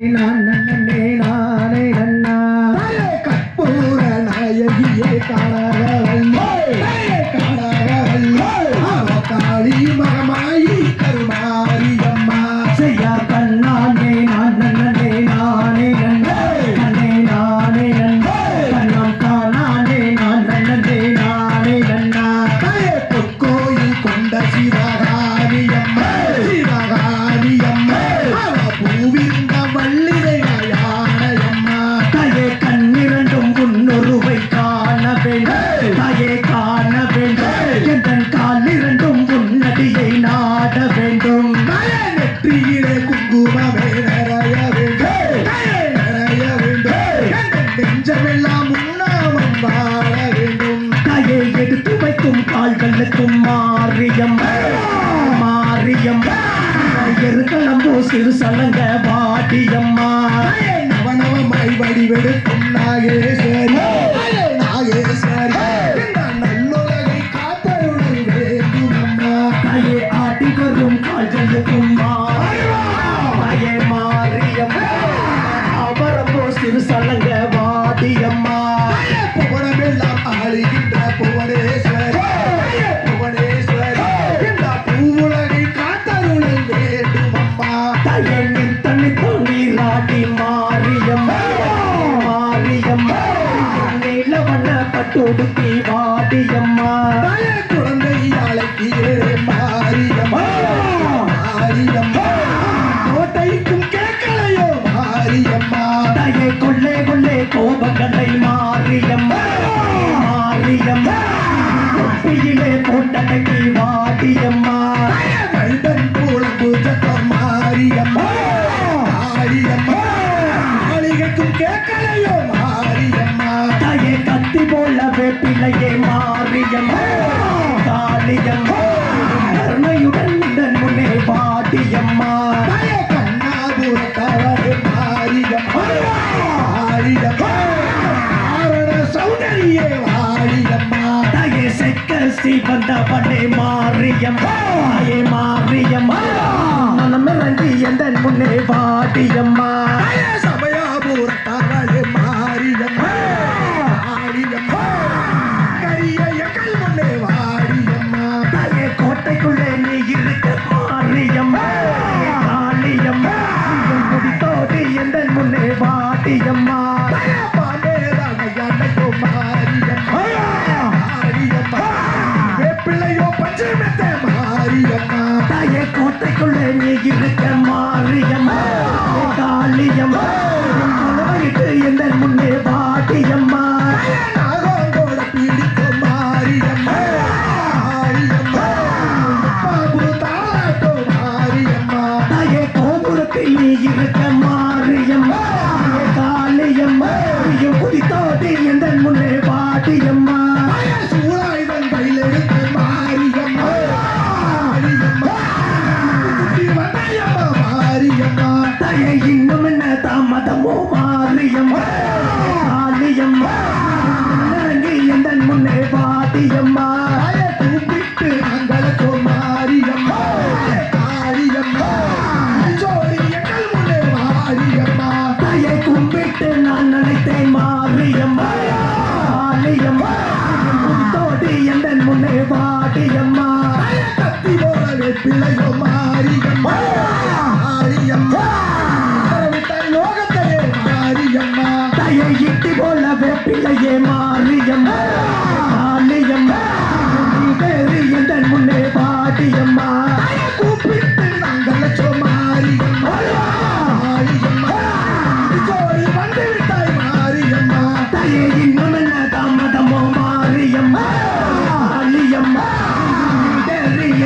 நானே நன்னா கற்பூர நாயகியே காணாத. ஆள்களுக்கும் மாரியம் மாரியம் எருக்களம்போ சிறு சலங்க பாட்டியம்மா நவநவமாய் வடிவெடுக்கும் நாகேஸ்வரி Thank you. மானே மாரியம்மா மாயே மாரியம்மா மனமிறங்கி எந்த முன்னே பாடியம்மா இருக்க மாரியம்மா காளியம்மா எந்த முன்னே பாட்டியம்மா நீ இருக்க மாரியம்மா காளியம்மா புதித்தோட்டி எந்த முன்னே பாட்டியம்மா. ஆலியம்மா ஆலியம்மா முன்னே பாட்டியம்மா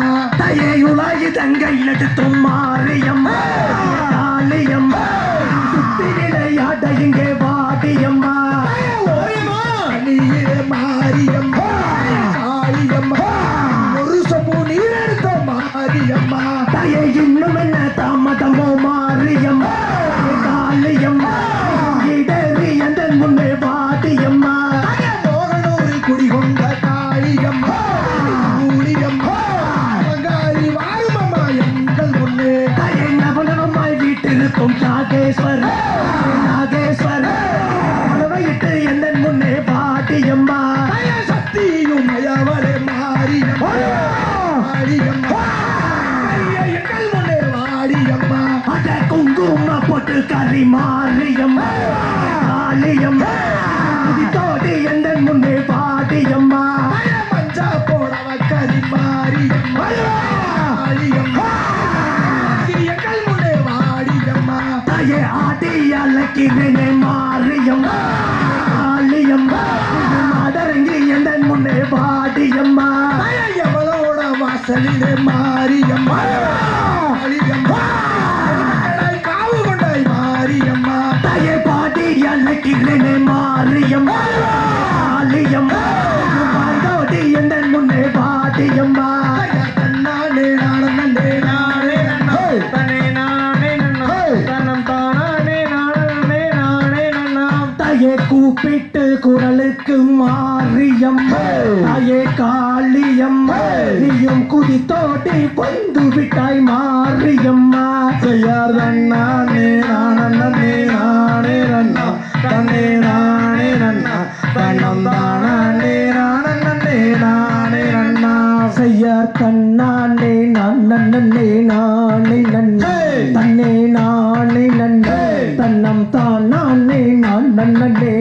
மாரியம்மா தயையுலாகி தங்கை நடுத்தும் மாரியம்மா ஆலயம். சுத்தி நிலையாட இங்கே பாட்டியம்மா தாயே சக்தியும் அவளே மாரியம்மா. மாரியம்மா. சங்கரியே எங்கள் முன்னே வாடியம்மா அட குங்கும பொட்டு கறி மாரியம்மா. காளியம்மா தோடி எந்த முன்னே பாட்டியம்மா மஞ்சா போடவ கரி மாரியம்மா. மாரியம்மா. எங்கள் முன்னே வாடியம்மா தாயே ஆட்டி அலக்கிறேனே மாரியம்மா. காளியம்மா மதரங்கி எந்த முன்னே பாட்டியம்மா தாயே எவளோட வாசலிலே மாரியம்மா. காளியம்மை. தாயே காளியம்மை. நீயும் குதித்தோட்டி வந்து விட்டாய் மாரியம்மா. செய்யார் தண்ணா நே நானண்ணா நே நானே நன்னா தன்னே நானே நன்னா. தன்னம் தானா நே நானண்ணா நே நானே நன்னா செய்யார் தன்னானே நான் நன்னே நானே நன்னா. தன்னே நானே நன்னா. தன்னம் தானே நான் நன்னே